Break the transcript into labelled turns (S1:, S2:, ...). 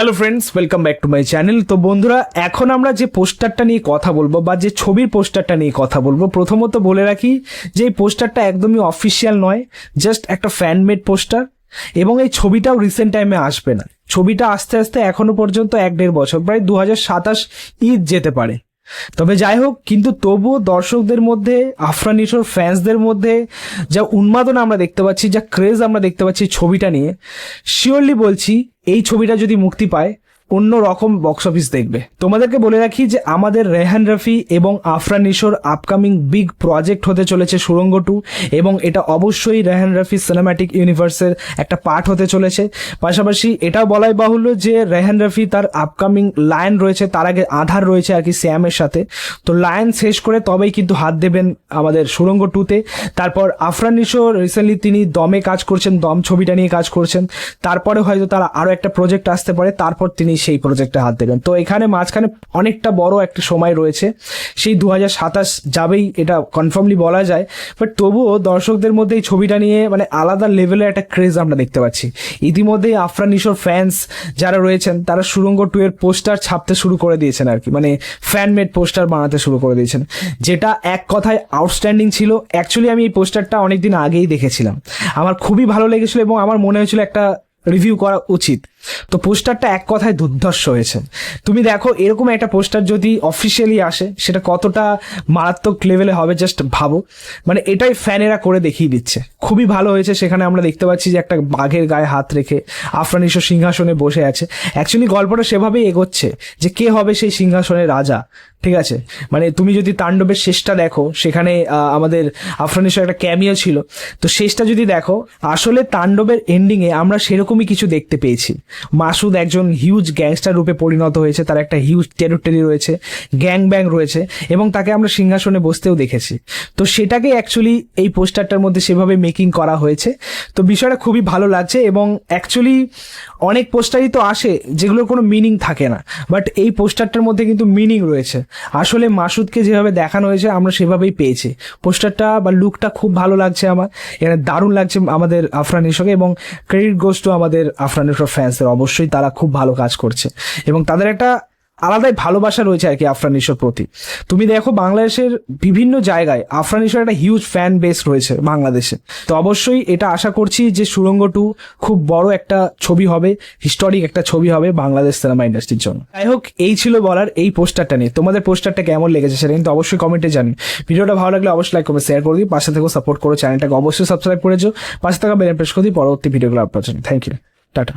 S1: Hello friends welcome back to my channel তো বন্ধুরা, এখন আমরা যে পোস্টারটা নিয়ে কথা বলব বা যে ছবির পোস্টারটা নিয়ে কথা বলব, প্রথমত বলে রাখি যে এই পোস্টারটা একদমই অফিসিয়াল নয় জাস্ট একটা ফ্যানমেড পোস্টার, এবং এই ছবিটাও রিসেন্ট টাইমে আসবে না। ছবিটা আস্তে আস্তে এখনও পর্যন্ত এক দেড় বছর, প্রায় দু হাজার সাতাশ ঈদ যেতে পারে। তবে যাই হোক, কিন্তু তবুও দর্শকদের মধ্যে, আফরান নিশোর ফ্যান্সদের মধ্যে যা উন্মাদনা আমরা দেখতে পাচ্ছি, যা ক্রেজ আমরা দেখতে পাচ্ছি ছবিটা নিয়ে শিওরলি বলছি, এই ছবিটা যদি মুক্তি পায় অন্য রকম বক্স অফিস দেখবে। তোমাদেরকে বলে রাখি যে আমাদের রেহান রফি এবং আফরান নিশোর আপকামিং বিগ প্রজেক্ট হতে চলেছে সুরঙ্গ টু এবং এটা অবশ্যই রেহান রফি সিনেম্যাটিক ইউনিভার্সের একটা পার্ট হতে চলেছে। পাশাপাশি এটাও বলাই বাহুল্য যে রেহান রফি তার আপকামিং লায়ন রয়েছে, তার আগে আধার রয়েছে আর কি স্যামের সাথে। তো লায়ন শেষ করে তবেই কিন্তু হাত দেবেন আমাদের সুরঙ্গ টুতে তারপর আফরান নিশো রিসেন্টলি তিনি দমে কাজ করছেন, দম ছবিটা নিয়ে কাজ করছেন। তারপরে হয়তো তারা আরও একটা প্রজেক্ট আসতে পারে, তারপর তিনি সেই প্রজেক্টে হাত দেবেন। তো এখানে মাঝখানে অনেকটা বড় একটা সময় রয়েছে। সেই দু সাতাশ যাবেই এটা কনফার্মলি বলা যায়। বাট তবুও দর্শকদের মধ্যে এই ছবিটা নিয়ে মানে আলাদা লেভেলের একটা ক্রেজ আমরা দেখতে পাচ্ছি। ইতিমধ্যেই আফরান নিশোর ফ্যান্স যারা রয়েছেন, তারা সুরঙ্গ টু এর পোস্টার ছাপতে শুরু করে দিয়েছেন আর কি। মানে ফ্যান মেড পোস্টার বানাতে শুরু করে দিয়েছেন। যেটা এক কথায় আউটস্ট্যান্ডিং ছিল। অ্যাকচুয়ালি আমি এই পোস্টারটা অনেকদিন আগেই দেখেছিলাম। আমার খুবই ভালো লেগেছিল এবং আমার মনে হয়েছিল একটা রিভিউ করা উচিত। তো পোস্টারটা এক কথায় দুর্ধর্ষ হয়েছে। তুমি দেখো, এরকম একটা পোস্টার যদি অফিসিয়ালি আসে, সেটা কতটা মারাত্মক লেভেলে হবে জাস্ট ভাবো। মানে এটাই ফ্যানেরা করে দেখিয়ে দিচ্ছে। খুবই ভালো হয়েছে, সেখানে আমরা দেখতে পাচ্ছি যে একটা বাঘের গায়ে হাত রেখে আফরানিশো সিংহাসনে বসে আছে। অ্যাকচুয়ালি গল্পটা সেভাবেই এগোচ্ছে যে কে হবে সেই সিংহাসনের রাজা, ঠিক আছে? মানে তুমি যদি তাণ্ডবের শেষটা দেখো, সেখানে আমাদের আফরানিশোর একটা ক্যামিও ছিল। তো শেষটা যদি দেখো, আসলে তাণ্ডবের এন্ডিংয়ে আমরা সেরকমই কিছু দেখতে পেয়েছি। মাসুদ একজন হিউজ গ্যাংস্টার রূপে পরিণত হয়েছে, তার একটা হিউজ টেরিটরি রয়েছে গ্যাং ব্যাং রয়েছে, এবং তাকে আমরা সিংহাসনে বসতেও দেখেছি। তো সেটাকে অ্যাকচুয়ালি এই পোস্টারটার মধ্যে সেভাবে মেকিং করা হয়েছে। তো বিষয়টা খুবই ভালো লাগছে এবং অ্যাকচুয়ালি অনেক পোস্টারই তো আসে যেগুলোর কোনো মিনিং থাকে না। বাট এই পোস্টারটার মধ্যে কিন্তু মিনিং রয়েছে। আসলে মাসুদকে যেভাবে দেখানো হয়েছে, আমরা সেভাবেই পেয়েছি। পোস্টারটা বা লুকটা খুব ভালো লাগছে আমার। এখানে দারুণ লাগছে আমাদের আফরান এবং ক্রেডিট গোস টু আমাদের আফরান ইশোর ফ্যান্সদের অবশ্যই তারা খুব ভালো কাজ করছে। এবং তাদের একটা আলাদাই ভালোবাসা রয়েছে আর কি আফরান ইশোর প্রতি। তুমি দেখো বাংলাদেশের বিভিন্ন জায়গায় আফরান ইশোর একটা হিউজ ফ্যান বেস রয়েছে বাংলাদেশে। তো অবশ্যই এটা আশা করছি যে সুরঙ্গ টু খুব বড় একটা ছবি হবে হিস্টোরিক একটা ছবি হবে বাংলাদেশ সিনেমা ইন্ডাস্ট্রির জন্য। যাই হোক, এই ছিল বলার এই পোস্টারটা নিয়ে। তোমাদের পোস্টারটা কেমন লেগেছে সেটা কিন্তু অবশ্যই কমেন্টে জানি ভিডিওটা ভালো লাগলে অবশ্যই লাইক করে শেয়ার করে দিই পাশে থেকেও সাপোর্ট করো চ্যানেলটাকে। অবশ্যই সাবস্ক্রাইব করেছ। পাশে থাকা বেল প্রেস করে দিই পরবর্তী ভিডিওগুলো আপনার জন্য থ্যাংক ইউ টাটা।